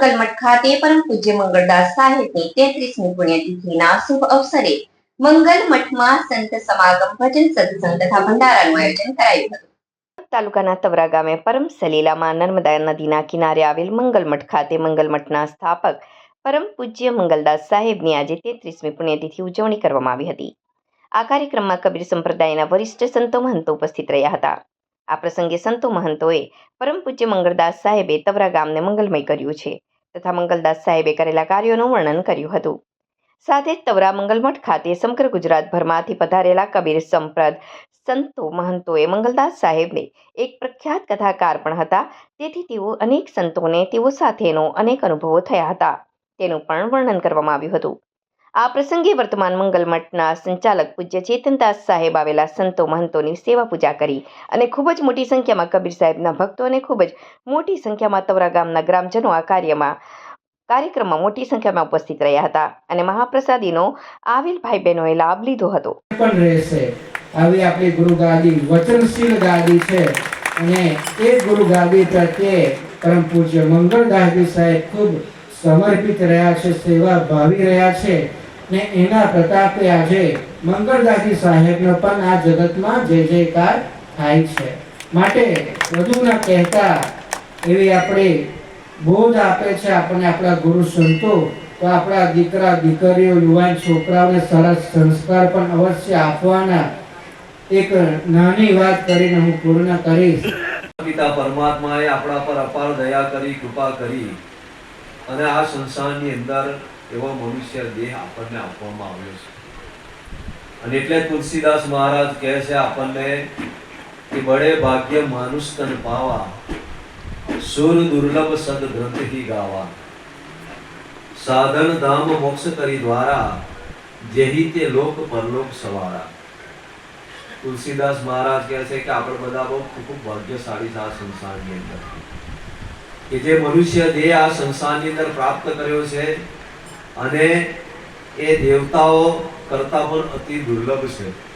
મંગલમઠ ખાતે પરમ પૂજ્ય મંગળદાસ સાહેબની તેત્રીસમી પુણ્યતિથિના શુભ અવસરે મંગલમઠમાં સંત સમાગમ ભજન સત્સંગ તથા ભંડારાનું આયોજન કરાયું હતું. તાલુકાના તવરા ગામે પરમ સલીલામાં નર્મદા નદીના કિનારે આવેલ મંગલમઠ ખાતે મંગલમઠના સ્થાપક પરમ પૂજ્ય મંગલદાસ સાહેબની આજે તેત્રીસમી પુણ્યતિથિ ઉજવણી કરવામાં આવી હતી. આ કાર્યક્રમમાં કબીર સંપ્રદાયના વરિષ્ઠ સંતો મહંતો ઉપસ્થિત રહ્યા હતા. આ પ્રસંગે સંતો મહંતોએ પરમ પૂજ્ય મંગળદાસ સાહેબે તવરા ગામને મંગલમય કર્યું છે. તથા મંગલદાસ સાહેબે કરેલા કાર્યોનું વર્ણન કર્યું હતું. સાથે જ તવરા મંગલમઠ ખાતે સમગ્ર ગુજરાતભરમાંથી પધારેલા કબીર સંપ્રદ સંતો મહંતોએ મંગલદાસ સાહેબને એક પ્રખ્યાત કથાકાર પણ હતા. તેથી તેઓ અનેક સંતોને તેઓ સાથેનો અનેક અનુભવો થયા હતા. તેનું પણ વર્ણન કરવામાં આવ્યું હતું. આ પ્રસંગે વર્તમાન મંગલ મઠના સંચાલક પૂજ્ય ચેતનદાસ સાહેબ આવેલા સંતો મહંતોની સેવા પૂજા કરી અને ખૂબ જ મોટી સંખ્યામાં કબીર સાહેબના ભક્તો અને ખૂબ જ મોટી સંખ્યામાં તવરા ગામના ગ્રામજનો આ કાર્યમાં, કાર્યક્રમમાં મોટી સંખ્યામાં ઉપસ્થિત રહ્યા હતા અને મહાપ્રસાદીનો આવેલ ભાઈ બહેનોએ લાભ લીધો હતો. પણ રહેશે. આવી આપણી ગુરુ ગાદી વચનશીલ ગાદી છે અને એ ગુરુ ગાદી પ્રત્યે પરમ પૂજ્ય મંગળદાસજી સાહેબ ખૂબ સમર્પિત રહ્યા છે, સેવા ભાવી રહ્યા છે. ને એના પ્રતાપે આજે મંગળદાસી સાહેબનો પણ આ જગતમાં જય જયકાર થાય છે. માટે વધુ ન કહેતા એવી આપણે બોધ આપે છે આપણને આપણા ગુરુ સંતો, તો આપણા દીકરા, દીકરીઓ, યુવાન છોકરાઓને સરસ સંસ્કાર પણ અવશ્ય આપવાના એક નાની વાત કરીને હું પૂર્ણ કરીશ. પિતા પરમાત્માએ આપણા પર અપાર દયા કરી, કૃપા કરી અને આ સંસારની અંદર એવો મનુષ્ય દેહ આપણને આપવામાં આવ્યો છે. અને એટલે તુલસીદાસ મહારાજ કહે છે આપણને કે બડે ભાગ્ય માનુષ તન પાવા, સુર દુર્લભ સદ ગ્રંથ ગાવા. સાધન ધામ મોક્ષ કરી દ્વારા, જેહી તે લોક પરલોક સવારા. તુલસીદાસ મહારાજ કહે છે કે આપણે બધા બહુ ખૂબ ભાગ્યશાળી આ સંસારની અંદર. કે જે મનુષ્ય દેહ આ સંસારની અંદર પ્રાપ્ત કર્યો છે અને એ દેવતાઓ કરતા પણ અતિ દુર્લભ છે.